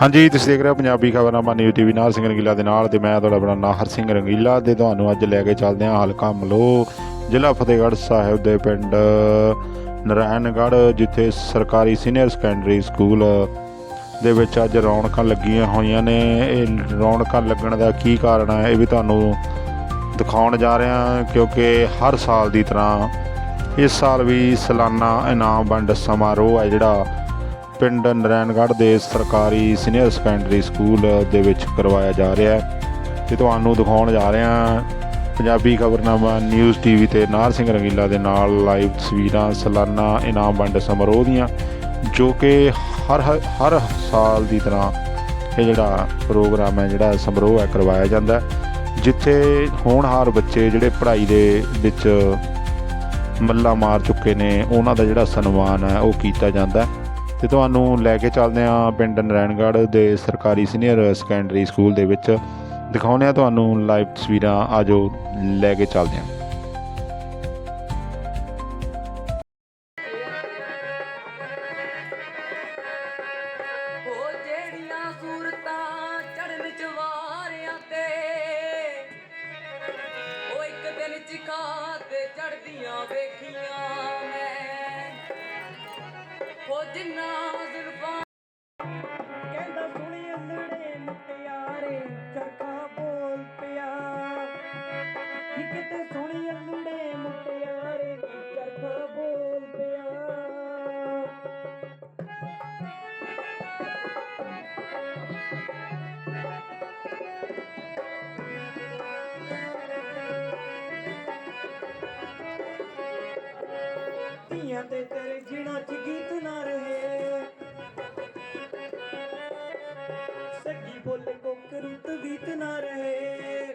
ਹਾਂਜੀ, ਤੁਸੀਂ ਦੇਖ ਰਹੇ ਹੋ ਪੰਜਾਬੀ ਖਬਰਨਾਮਾ ਨਿਊਜ਼ ਟੀਵੀ ਨਾਲ ਸਿੰਘ ਰੰਗੀਲਾ ਦੇ ਨਾਲ ਤੇ ਮੈਂ ਤੁਹਾਡਾ ਆਪਣਾ ਨਾਹਰ ਸਿੰਘ ਰੰਗੀਲਾ ਤੇ ਤੁਹਾਨੂੰ ਅੱਜ ਲੈ ਕੇ ਚੱਲਦੇ ਹਾਂ ਹਲਕਾ ਮਲੋ ਜ਼ਿਲ੍ਹਾ ਫਤਿਹਗੜ੍ਹ ਸਾਹਿਬ ਦੇ ਪਿੰਡ ਨਰਾਇਣਗੜ੍ਹ, ਜਿੱਥੇ ਸਰਕਾਰੀ ਸੀਨੀਅਰ ਸੈਕੰਡਰੀ ਸਕੂਲ ਦੇ ਵਿੱਚ ਅੱਜ ਰੌਣਕਾਂ ਲੱਗੀਆਂ ਹੋਈਆਂ ਨੇ। ਇਹ ਰੌਣਕਾਂ ਲੱਗਣ ਦਾ ਕੀ ਕਾਰਨ ਹੈ, ਇਹ ਵੀ ਤੁਹਾਨੂੰ ਦਿਖਾਉਣ ਜਾ ਰਹੇ ਹਾਂ, ਕਿਉਂਕਿ ਹਰ ਸਾਲ ਦੀ ਤਰ੍ਹਾਂ ਇਸ ਸਾਲ ਵੀ ਸਾਲਾਨਾ ਇਨਾਮ ਵੰਡ ਸਮਾਰੋਹ ਹੈ ਜਿਹੜਾ ਪਿੰਡ ਨਰੈਣਗੜ੍ਹ ਦੇ ਸਰਕਾਰੀ ਸੀਨੀਅਰ ਸੈਕੰਡਰੀ ਸਕੂਲ ਦੇ ਵਿੱਚ ਕਰਵਾਇਆ ਜਾ ਰਿਹਾ ਹੈ। ਤੇ ਤੁਹਾਨੂੰ ਦਿਖਾਉਣ ਜਾ ਰਹੇ ਹਾਂ, ਪੰਜਾਬੀ ਖਬਰਨਾਮਾ ਨਿਊਜ਼ ਟੀਵੀ ਤੇ ਨਾਰ ਸਿੰਘ ਰੰਗੀਲਾ ਦੇ ਨਾਲ ਲਾਈਵ ਤਸਵੀਰਾਂ, ਸਾਲਾਨਾ ਇਨਾਮ ਵੰਡ ਸਮਾਰੋਹ ਦੀਆਂ, ਜੋ ਕਿ ਹਰ ਹਰ- ਹਰ ਸਾਲ ਦੀ ਤਰ੍ਹਾਂ ਇਹ ਜਿਹੜਾ ਪ੍ਰੋਗਰਾਮ ਹੈ, ਜਿਹੜਾ ਸਮਾਰੋਹ ਹੈ, ਕਰਵਾਇਆ ਜਾਂਦਾ ਜਿੱਥੇ ਹੋਣਹਾਰ ਬੱਚੇ ਜਿਹੜੇ ਪੜ੍ਹਾਈ ਦੇ ਵਿੱਚ ਮੱਲਾ ਮਾਰ ਚੁੱਕੇ ਨੇ, ਉਹਨਾਂ ਦਾ ਜਿਹੜਾ ਸਨਮਾਨ ਹੈ, ਉਹ ਕੀਤਾ ਜਾਂਦਾ ਹੈ। ਤੇ ਤੁਹਾਨੂੰ ਲੈ ਕੇ ਚੱਲਦੇ ਹਾਂ ਪਿੰਡ ਨਰੈਣਗੜ੍ਹ ਦੇ ਸਰਕਾਰੀ ਸੀਨੀਅਰ ਸੈਕੰਡਰੀ ਸਕੂਲ ਦੇ ਵਿੱਚ। ਦਿਖਾਉਂਦੇ ਹਾਂ ਤੁਹਾਨੂੰ ਲਾਈਵ ਤਸਵੀਰਾਂ ਆਜੋ ਲੈ ਕੇ ਚੱਲਦੇ ਹਾਂ। ਉਹ ਧੀਆਂ ਤੇ ਤੇਰੇ ਜਿਣਾ ਚ ਗੀਤ ਨਾ ਰਹੇ। ਸੱਗੀ ਬੋਲ ਕੋਕਰੂਤ ਗੀਤ ਨਾ ਰਹੇ।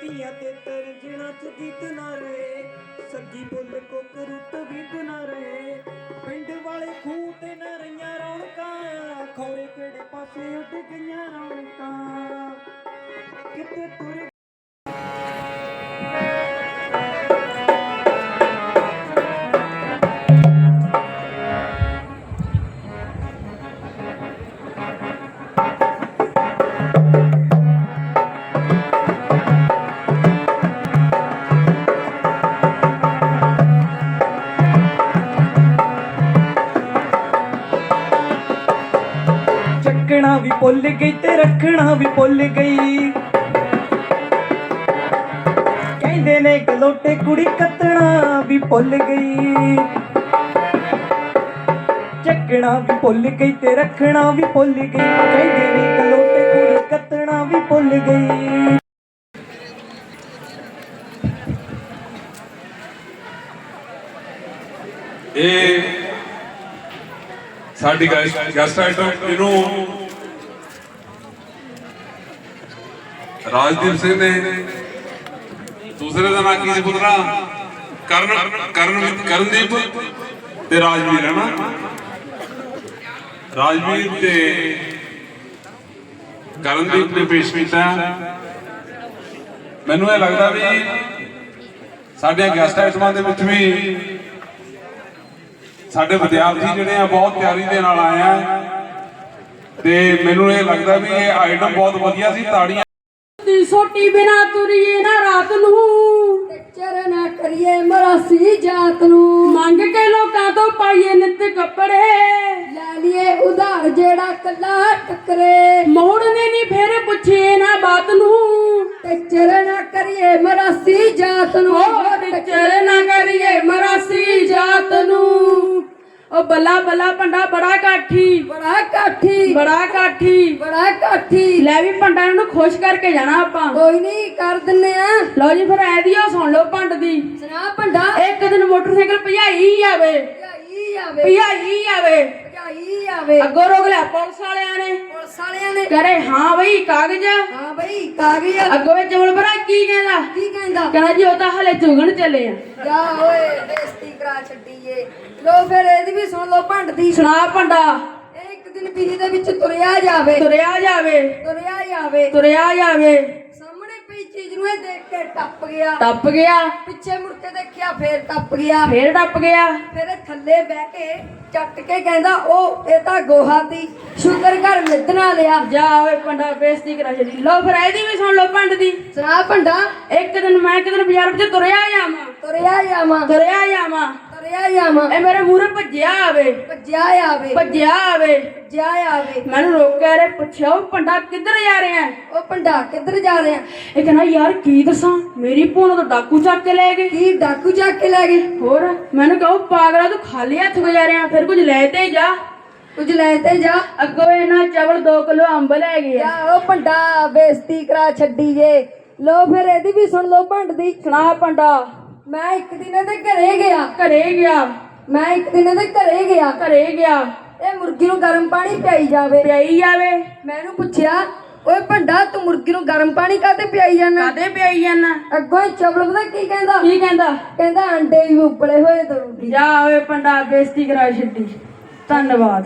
ਧੀਆਂ ਤੇ ਤੇਰੇ ਜਿਣਾ ਚ ਗੀਤ ਨਾ ਰਹੇ। ਸੱਗੀ ਬੋਲ ਕੋਕਰੂਤ ਗੀਤ ਨਾ ਰਹੇ। ਪਿੰਡ ਵਾਲੇ ਖੂਹ ਤੇ ਨਾ ਰਹੀਆਂ ਰੌਣਕਾਂ। ਖੌਰੇ ਕਿਹੜੇ ਪਾਸੇ ਉੱਡ ਗਈਆਂ ਰੌਣਕਾਂ। ਕਿਤੇ ਤੁਰ ਚੱਕਣਾ ਵੀ ਭੁੱਲ ਗਈ ਤੇ ਰੱਖਣਾ ਵੀ ਭੁੱਲ ਗਈ। ਕਹਿੰਦੇ ਨੇ ਗਲੋਟੇ ਕੁੜੀ ਕੱਤਣਾ ਵੀ ਭੁੱਲ ਗਈ। ਚੱਕਣਾ ਵੀ ਭੁੱਲ ਗਈ ਤੇ ਰੱਖਣਾ ਵੀ ਭੁੱਲ ਗਈ। ਕਹਿੰਦੇ ਨੇ ਗਲੋਟੇ ਕੁੜੀ ਕੱਤਣਾ ਵੀ ਭੁੱਲ ਗਈ। ਇਹ ਸਾਡੀ ਗੈਸਟ ਆਈਟਮ ਇਹਨੂੰ ਰਾਜਦੀਪ ਸਿੰਘ ਨੇ ਦੂਸਰੇ ਦਾ ਨਾਂ ਕੀ ਸੀ ਪੁੱਤਰਾ? ਕਰਨ ਕਰਨ, ਕਰਨਦੀਪ ਤੇ ਰਾਜਵੀਰ, ਹੈ ਨਾ? ਰਾਜਵੀਰ ਤੇ ਕਰਨਦੀਪ ਨੇ ਪੇਸ਼ ਕੀਤਾ। ਮੈਨੂੰ ਇਹ ਲੱਗਦਾ ਵੀ ਸਾਡੇ ਗੈਸਟ ਆਈਟਮਾਂ ਦੇ ਵਿੱਚ ਵੀ ਸਾਡੇ ਵਿਦਿਆਰਥੀ ਜਿਹੜੇ ਆ, ਬਹੁਤ ਤਿਆਰੀ ਦੇ ਨਾਲ ਆਏ ਆ। ਤੇ ਮੈਨੂੰ ਇਹ ਲੱਗਦਾ ਵੀ ਇਹ ਆਈਟਮ ਬਹੁਤ ਵਧੀਆ ਸੀ, ਤਾੜੀਆਂ ਦੀ ਸੋਟੀ ਬਿਨਾ ਤੁਰੀਏ ਨਾ ਰਾਤ ਨੂੰ। ਟੱਚਰ ਨਾ ਕਰੀਏ ਮਰਾਸੀ ਜਾਤ ਨੂੰ। ਮੰਗ ਕੇ ਲੋਕਾਂ ਤੋਂ ਪਾਈਏ ਨਿੱਤ ਕੱਪੜੇ। ਲੈ ਲਈਏ ਉਧਾਰ ਜਿਹੜਾ ਕੱਲਾ ਟੱਕਰੇ। ਮੋੜਨੇ ਨਹੀਂ ਫਿਰ ਪੁੱਛੇ ਨਾ ਬਾਤ ਨੂੰ। ਟੱਚਰ ਨਾ ਕਰੀਏ ਮਰਾਸੀ ਜਾਤ ਨੂੰ। ਟਿਚਰ ਨਾ ਕਰੀਏ ਮਰਾਸੀ ਨੂੰ ਉਹ ਬੱਲਾ ਬੱਲਾ ਪੰਡਾ ਬੜਾ ਕਾਠੀ। ਬੜਾ ਕਾਠੀ। ਬੜਾ ਕਾਠੀ। ਬੜਾ ਕਾਠੀ। ਲੈ ਵੀ ਪੰਡਾ ਨੂੰ ਖੁਸ਼ ਕਰਕੇ ਜਾਣਾ ਆਪਾਂ। ਕੋਈ ਨਹੀਂ ਕਰ ਦਿੰਨੇ ਆ। ਲਓ ਜੀ ਫਿਰ ਐਦੀਓ ਸੁਣ ਲਓ ਪੰਡ ਦੀ। ਸੁਣਾ ਭੰਡਾ। ਇੱਕ ਦਿਨ ਮੋਟਰਸਾਈਕਲ ਭਜਾਈ ਆਵੇ। ਭਜਾਈ ਆਵੇ। ਭਜਾਈ ਆਵੇ। ਭਜਾਈ ਆਵੇ ਅੱਗੋਂ ਰੋਕ ਲਿਆ ਪੁਲਿਸ ਵਾਲਿਆਂ ਨੇ। ਪੁਲਿਸ ਵਾਲਿਆਂ ਨੇ। ਕਰੇ ਹਾਂ ਬਈ ਕਾਗਜ਼। ਹਾਂ ਬਈ ਕਾਗਜ਼। ਅੱਗੋਂ ਵਿੱਚ ਜਮਲਪਰਾ ਕੀ ਕਹਿੰਦਾ? ਕੀ ਕਹਿੰਦਾ? ਕਹਿੰਦਾ ਜੀ ਉਹ ਤਾਂ ਹਲੇ ਚੁਗਣ ਚੱਲੇ ਆ। ਜਾ ਓਏ ਬੇਇੱਜ਼ਤੀ ਕਰਾ ਛੱਡੀਏ। ਲੋ ਫਿਰ ਇਹਦੀ ਵੀ ਸੁਣ ਲਓ ਭੰਡ ਦੀ ਸੁਣਾ ਇਹ ਇੱਕ ਦਿਨ ਬਿਜਲੀ ਦੇ ਵਿੱਚ ਤੁਰਿਆ ਜਾਵੇ। ਤੁਰਿਆ ਜਾਵੇ। ਤੁਰਿਆ ਜਾਵੇ। ਤੁਰਿਆ ਜਾਵੇ। ਚੀਜ਼ ਨੂੰ ਇਹ ਦੇਖ ਕੇ ਟੱਪ ਗਿਆ। ਟੱਪ ਗਿਆ। ਪਿੱਛੇ ਮੁੜ ਕੇ ਦੇਖਿਆ ਫੇਰ ਟੱਪ ਗਿਆ। ਫੇਰ ਟੱਪ ਗਿਆ। ਫਿਰ ਇਹ ਥੱਲੇ ਬਹਿ ਕੇ ਚੱਟ ਕੇ ਕਹਿੰਦਾ ਉਹ ਇਹ ਤਾਂ ਗੋਹਾ ਦੀ ਸ਼ੁਕਰ ਕਰ ਮਿੱਧਣਾ ਲਿਆ। ਜਾ ਓਏ ਪੰਡਾ ਬੇਇੱਜ਼ਤੀ ਕਰਾ ਛੱਡੀ ਲੋ ਫਿਰ ਇਹਦੀ ਵੀ ਸੁਣ ਲੋ ਪੰਡ ਦੀ। ਸੁਣਾ ਭੰਡਾ ਇੱਕ ਦਿਨ ਮੈਂ ਇੱਕ ਦਿਨ ਬਾਜ਼ਾਰ ਵਿੱਚ ਤੁਰਿਆ ਜਾਵਾਂ। ਤੁਰਿਆ ਜਾਵਾਂ। ਤੁਰਿਆ ਜਾਵਾਂ। ਤੁਰਿਆ ਜਾਵਾਂ ਇਹ ਮੇਰੇ ਮੂਹਰੇ ਭੱਜਿਆ ਆਵੇ। ਭੱਜਿਆ ਆਵੇ। ਭੱਜਿਆ ਆਵੇ। ਭੱਜਿਆ ਆਵੇ। ਮੈਨੂੰ ਰੋਕਿਆ ਰੇ ਪੁੱਛਿਆ ਉਹ ਪੰਡਾ ਕਿੱਧਰ ਜਾ ਰਿਹਾ ਹੈ? ਉਹ ਭੰਡਾ ਕਿੱਧਰ ਜਾ ਰਿਹਾ? ਇਹ ਕਹਿੰਦਾ ਯਾਰ ਕੀ ਦੱਸਾਂ? ਮੇਰੀ ਭੂਣ ਤਾਂ ਡਾਕੂ ਚੱਕ ਕੇ ਲੈ ਗਏ। ਕੀ ਡਾਕੂ ਚੱਕ ਕੇ ਲੈ ਗਏ? ਹੋਰ ਮੈਨੂੰ ਕਹੋ ਪਾਗਲਾ ਤੂੰ ਖਾਲੀ ਹੱਥ ਗੁਜ਼ਾਰਿਆ ਫਿਰ ਕੁਝ ਲੈ ਤੇ ਜਾ। ਕੁਝ ਲੈ ਤੇ ਜਾ। ਅੱਗੋਂ ਇਹਨਾਂ ਚਾਵਲ 2 ਕਿਲੋ ਅੰਬ ਲੈ ਗਏ ਆ। ਜਾ ਉਹ ਭੰਡਾ ਬੇਇੱਜ਼ਤੀ ਕਰਾ ਛੱਡੀ ਜੇ ਲੋ ਫਿਰ ਇਹਦੀ ਵੀ ਸੁਣ ਲੋ ਭੰਡ ਦੀ। ਸੁਣਾ ਪੰਡਾ ਮੈਂ ਇੱਕ ਦਿਨ ਇਹਦੇ ਘਰੇ ਗਿਆ। ਘਰੇ ਗਿਆ। ਮੈਂ ਇੱਕ ਦਿਨ ਇਹਦੇ ਘਰੇ ਗਿਆ। ਘਰੇ ਗਿਆ। ਇਹ ਮੁਰਗੀ ਨੂੰ ਗਰਮ ਪਾਣੀ ਪਿਆਈ ਜਾਵੇ। ਪਿਆਈ ਜਾਵੇ। ਮੈਨੂੰ ਪੁੱਛਿਆ ਓਏ ਭੰਡਾ ਤੂੰ ਮੁਰਗੀ ਨੂੰ ਗਰਮ ਪਾਣੀ ਕਾਤੇ ਪਿਆਈ ਜਾਂਦਾ ਕਾਦੇ ਪਿਆਈ ਜਾਨਾ? ਅੱਗੋਂ ਹੀ ਚਵਲ ਪਤਾ ਕੀ ਕਹਿੰਦਾ? ਕੀ ਕਹਿੰਦਾ? ਕਹਿੰਦਾ ਅੰਡੇ ਵੀ ਉਬਲੇ ਹੋਏ ਦਊਗੀ ਜਾ ਓਏ ਪੰਡਾ ਬੇਇੱਜ਼ਤੀ ਕਰਾ ਛੱਡੀ ਧੰਨਵਾਦ।